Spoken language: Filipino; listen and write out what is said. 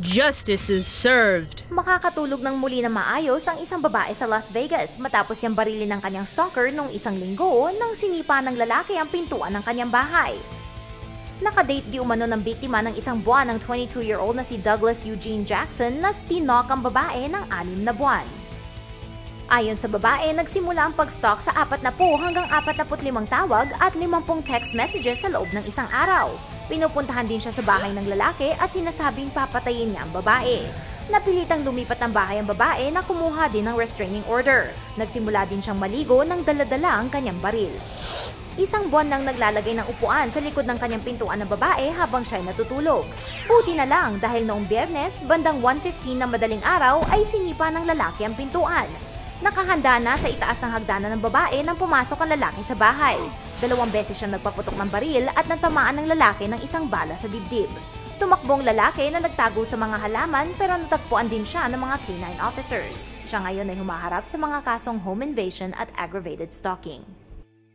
Justice is served. Makakatulog ng muli na maayos ang isang babae sa Las Vegas matapos niyang barilin ng kanyang stalker nung isang linggo nang sinipa ng lalaki ang pintuan ng kanyang bahay. Nakadate di umano ng biktima ng isang buwan ng 22-year-old na si Douglas Eugene Jackson na stinok ang babae ng anim na buwan. Ayon sa babae, nagsimula ang pag-stalk sa 40 hanggang 45 tawag at 50 text messages sa loob ng isang araw. Pinupuntahan din siya sa bahay ng lalaki at sinasabing papatayin niya ang babae. Napilitang lumipat ng bahay ang babae na kumuha din ng restraining order. Nagsimula din siyang maligo ng daladala ang kanyang baril. Isang buwan nang naglalagay ng upuan sa likod ng kanyang pintuan ng babae habang siya natutulog. Buti na lang dahil noong biyernes, bandang 1.15 ng madaling araw ay sinipa ng lalaki ang pintuan. Nakahanda na sa itaas ng hagdanan ng babae nang pumasok ang lalaki sa bahay. Dalawang beses siyang nagpaputok ng baril at natamaan ng lalaki ng isang bala sa dibdib. Tumakbong lalaki na nagtago sa mga halaman pero natagpuan din siya ng mga K-9 officers. Siya ngayon ay humaharap sa mga kasong home invasion at aggravated stalking.